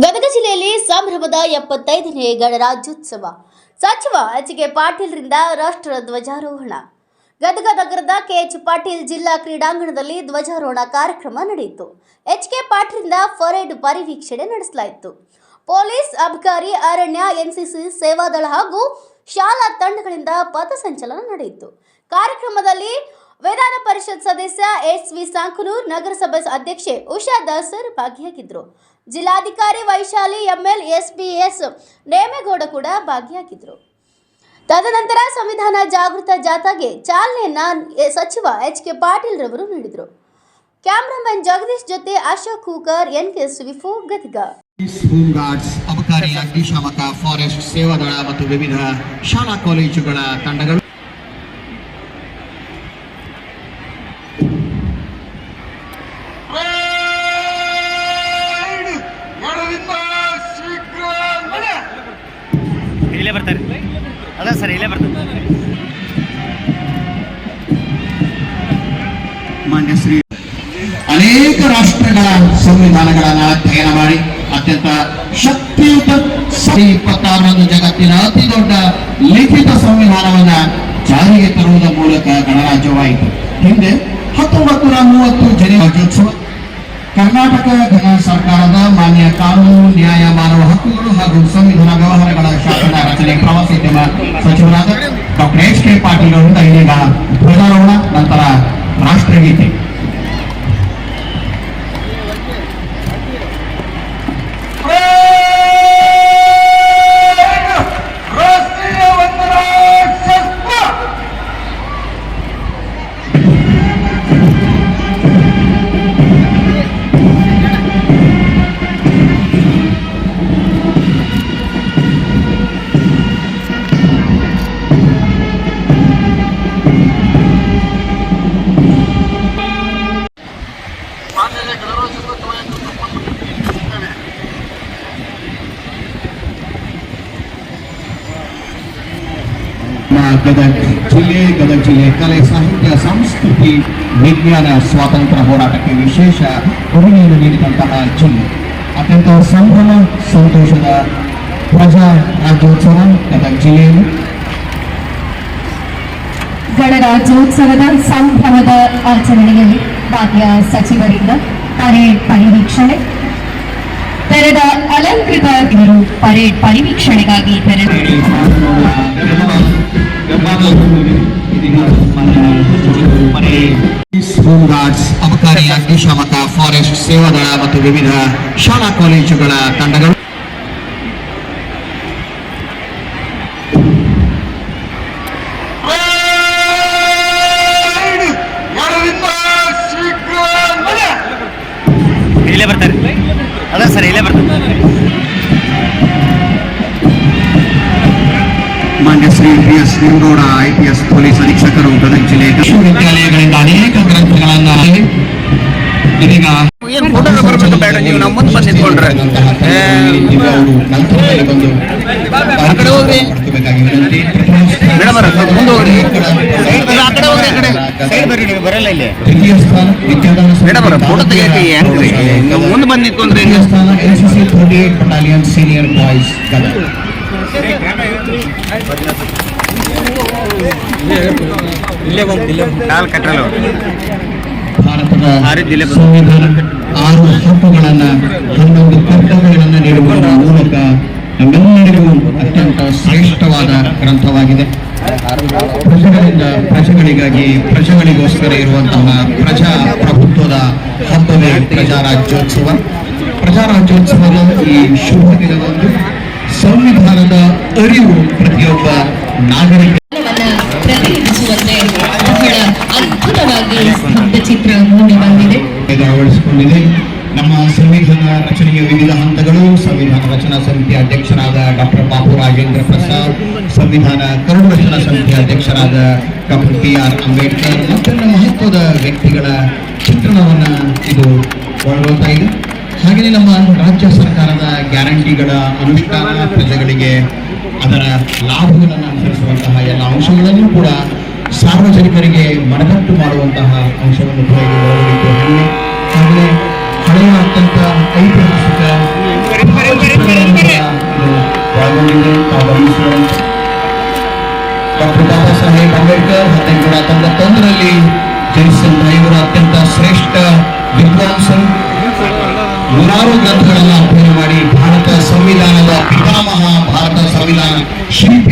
ಗದಗ ಜಿಲ್ಲೆಯಲ್ಲಿ ಸಂಭ್ರಮದ ಎಪ್ಪತ್ತೈದನೇ ಗಣರಾಜ್ಯೋತ್ಸವ. ಸಚಿವ ಎಚ್ ಕೆ ಪಾಟೀಲ್ರಿಂದ ರಾಷ್ಟ್ರ ಧ್ವಜಾರೋಹಣ. ಗದಗ ನಗರದ ಕೆಎಚ್ ಪಾಟೀಲ್ ಜಿಲ್ಲಾ ಕ್ರೀಡಾಂಗಣದಲ್ಲಿ ಧ್ವಜಾರೋಹಣ ಕಾರ್ಯಕ್ರಮ ನಡೆಯಿತು. ಎಚ್ ಕೆ ಪಾಟೀಲ್ರಿಂದ ಪರೇಡ್ ಪರಿವೀಕ್ಷಣೆ ನಡೆಸಲಾಯಿತು. ಪೊಲೀಸ್ ಅಬಕಾರಿ ಅರಣ್ಯ, ಎನ್ಸಿಸಿ, ಸೇವಾದಳ ಹಾಗೂ ಶಾಲಾ ತಂಡಗಳಿಂದ ಪಥಸಂಚಲನ ನಡೆಯಿತು. ಕಾರ್ಯಕ್ರಮದಲ್ಲಿ ವಿಧಾನ ಪರಿಷತ್ ಸದಸ್ಯ ಎಸ್ ವಿ ಸಾಂಕನೂರ್ ನಗರಸಭೆ ಅಧ್ಯಕ್ಷೆ ಉಷಾ ದಾಸರ್ ಭಾಗಿಯಾಗಿದ್ದರು ಜಿಲ್ಲಾಧಿಕಾರಿ ವೈಶಾಲಿ ಎಂಎಲ್ ಎಸ್ಪಿಎಸ್ ನೇಮೇಗೌಡ ಕೂಡ ಭಾಗಿಯಾಗಿದ್ದರು ತದನಂತರ ಸಂವಿಧಾನ ಜಾಗೃತ ಜಾಥಾಗೆ ಚಾಲನೆಯನ್ನ ಸಚಿವ ಎಚ್ ಕೆ ಪಾಟೀಲ್ ರವರು ನೀಡಿದರು. ಕ್ಯಾಮ್ರಾಮನ್ ಜಗದೀಶ್ ಜೊತೆ ಅಶೋಕ್ ಹೂಕರ್ ಎನ್ ಕೆ ಸುವಿಫು ಗದಿಗ ಹೋಮ್ ಗಾರ್ಡ್ಸ್ ಅಬಕಾರಿ, ಅಗ್ನಿಶಾಮಕ ಫಾರೆಸ್ಟ್ ಸೇವಾದಳ ಮತ್ತು ವಿವಿಧ ಶಾಲಾ, ಕಾಲೇಜುಗಳ ತಂಡಗಳು ಇಲ್ಲೇ ಬರ್ತಾರೆ. ಅದ ಸರ್, ಇಲ್ಲೇ ಬರ್ತಾರೆ. ಮಾನ್ಯ ಶ್ರೀ, ಅನೇಕ ರಾಷ್ಟ್ರಗಳ ಸಂವಿಧಾನಗಳನ್ನ ಅಧ್ಯಯನ ಮಾಡಿ, ಅತ್ಯಂತ ಶಕ್ತಿಯುತ ಇಪ್ಪತ್ತಾರರಂದು ಜಗತ್ತಿನ ಅತಿ ದೊಡ್ಡ ಲಿಖಿತ ಸಂವಿಧಾನವನ್ನ ಜಾರಿಗೆ ತರುವುದರ ಮೂಲಕ ಗಣರಾಜ್ಯವಾಯಿತು. ಹಿಂದೆ ಹತ್ತೊಂಬತ್ತು ನೂರ ಮೂವತ್ತು ಜನ ರಾಜ್ಯೋತ್ಸವ, ಕರ್ನಾಟಕ ಗಣ ಸರ್ಕಾರದ ಮಾನ್ಯ ಕಾನೂನು ನ್ಯಾಯ ಮಾನವ ಹಕ್ಕುಗಳು ಹಾಗೂ ಸಂವಿಧಾನ ಗದಗ ಜಿಲ್ಲೆ ಗದಗ ಜಿಲ್ಲೆ ಕಲೆ ಸಾಹಿತ್ಯ ಸಂಸ್ಕೃತಿ ವಿಜ್ಞಾನ ಸ್ವಾತಂತ್ರ್ಯ ಹೋರಾಟಕ್ಕೆ ವಿಶೇಷ ಕೊಡುಗೆಯನ್ನು ನೀಡಿದಂತಹ ಜಿಲ್ಲೆ ಅತ್ಯಂತ ಸಂಭ್ರಮ ಸಂತೋಷದ ಪ್ರಜಾ ರಾಜ್ಯೋತ್ಸವ ಗದಗ ಜಿಲ್ಲೆಯಲ್ಲಿ ಗಣರಾಜ್ಯೋತ್ಸವದ ಸಂಭ್ರಮದ ಆಚರಣೆಯಲ್ಲಿ ಭಾಗ್ಯ ಸಚಿವರಿಂದ ಪರೇಡ್ ಪರಿವೀಕ್ಷಣೆ ತೆರೆದ ಅಲಂಕೃತ ಇವರು ಪರೇಡ್ ಪರಿವೀಕ್ಷಣೆಗಾಗಿ ತೆರೆದ ಫಾರೆಸ್ಟ್ ಸೇವಾದಳ ಮತ್ತು ವಿವಿಧ ಶಾಲಾ ಕಾಲೇಜುಗಳ ತಂಡಗಳು. ಇಲ್ಲೇ ಬರ್ತಾರೆ. ಅದ ಸರ್ ಇಲ್ಲೇ ಬರ್ತಾರೆ. ಮಾನ್ಯ Shri P S Ningowda I P S police ಅಧೀಕ್ಷಕರು Gadag ಜಿಲ್ಲೆ ವಿಶ್ವವಿದ್ಯಾಲಯಗಳಿಂದ ಅನೇಕ ಗ್ರಂಥಗಳನ್ನ ಇದೀಗ ಏನ್ ಫೋಟೋ ಬರ್ಬೇಕು ಬೇಡ ನೀವು ನಮ್ಮ ಮುಂದೆ ಬಂದು ನಿಂತ್ಕೊಂಡ್ರೆ ಏ, ಬಂದು ಆ ಕಡೆ ಹೋಗ್ರಿ. ಮೇಡಮ್ ಅವ್ರೆ, ಸ್ವಲ್ಪ ಮುಂದೆ ಹೋಗ್ರಿ. ಆ ಕಡೆ ಹೋಗ್ರಿ, ಆ ಕಡೆ. ಸೈಡ್ ಬರ್ರಿ ನೀವು ಬರಲ್ಲ ಇಲ್ಲಿ ಮೇಡಮ್ ಅವ್ರೆ, ಫೋಟೋ ತೆಗಿಯಕ್ಕೆ ಹೆಂಗ್ರಿ ನೀವು ಮುಂದೆ ಬಂದು ನಿಂತ್ಕೊಂಡ್ರೆ thirty eight battalion senior boys ಇಲ್ಲೇ ಕಾಲ್ ಕಟ್ಟಲ್ಲ. ಭಾರತದ. ಆರು ಹಕ್ಕುಗಳನ್ನು ಹನ್ನೊಂದು ಕರ್ತವ್ಯಗಳನ್ನ ನೀಡುವುದರ ಮೂಲಕ ನಮ್ಮೆಲ್ಲರಿಗೂ ಅತ್ಯಂತ ಶ್ರೇಷ್ಠವಾದ ಗ್ರಂಥವಾಗಿದೆ ಪ್ರಜೆಗಳಿಂದ ಪ್ರಜೆಗಳಿಗಾಗಿ ಪ್ರಜೆಗಳಿಗೋಸ್ಕರ ಇರುವಂತಹ ಪ್ರಜಾ ಪ್ರಭುತ್ವದ ಹಬ್ಬವೇ ಪ್ರಜಾರಾಜ್ಯೋತ್ಸವ ಪ್ರಜಾರಾಜ್ಯೋತ್ಸವದ ಈ ಶುಭ ದಿನದಂದು ಸಂವಿಧಾನದ ಅರಿವು ಪ್ರತಿಯೊಬ್ಬ ನಾಗರಿಕ ರಚನೆಯ ವಿವಿಧ ಹಂತಗಳು, ಸಂವಿಧಾನ ರಚನಾ ಸಮಿತಿ ಅಧ್ಯಕ್ಷರಾದ ಡಾಕ್ಟರ್ ಬಾಬು ರಾಜೇಂದ್ರ ಪ್ರಸಾದ್, ಸಂವಿಧಾನ ಕರುಣ ರಚನಾ ಸಮಿತಿ ಅಧ್ಯಕ್ಷರಾದ ಡಾಕ್ಟರ್ ಬಿ ಆರ್ ಅಂಬೇಡ್ಕರ್ ಮತ್ತೆಲ್ಲ ಮಹತ್ವದ ವ್ಯಕ್ತಿಗಳ ಚಿತ್ರಣವನ್ನು ಇದು ಒಳಗೊಳ್ತಾ ಇದೆ. ಹಾಗೆಯೇ ನಮ್ಮ ರಾಜ್ಯ ಸರ್ಕಾರದ ಗ್ಯಾರಂಟಿಗಳ ಅನುಷ್ಠಾನ ಪ್ರಜೆಗಳಿಗೆ ಅದರ ಲಾಭಗಳನ್ನು ಅನುಸರಿಸುವಂತಹ ಎಲ್ಲ ಅಂಶಗಳನ್ನು ಕೂಡ ಸಾರ್ವಜನಿಕರಿಗೆ ಮನದಟ್ಟು ಮಾಡುವಂತಹ ಅಂಶವನ್ನು ಕೂಡ ಇದು ಒಳಗೊಂಡಿದ್ದು ಹಾಗೆಯೇ ಅತ್ಯಂತ ಐತಿಹಾಸಿಕ ದಾವಣಗೆರೆ ಆಗಮಿಸಿದ ಡಾಕ್ಟರ್ ಬಾಬಾ ಸಾಹೇಬ್ ಅಂಬೇಡ್ಕರ್ ಹದಿನೆಂಟುನೂರ ತೊಂಬತ್ತೊಂದರಲ್ಲಿ ಜನಿಸಿದಂತಹ ಇವರು ಅತ್ಯಂತ ಶ್ರೇಷ್ಠ ವಿದ್ವಾಂಸರು. ನೂರಾರು ಗ್ರಂಥಗಳನ್ನು ಅಧ್ಯಯನ ಮಾಡಿ ಭಾರತ ಸಂವಿಧಾನದ ಪಿತಾಮಹ, ಭಾರತ ಸಂವಿಧಾನ ಶಿಲ್ಪಿ.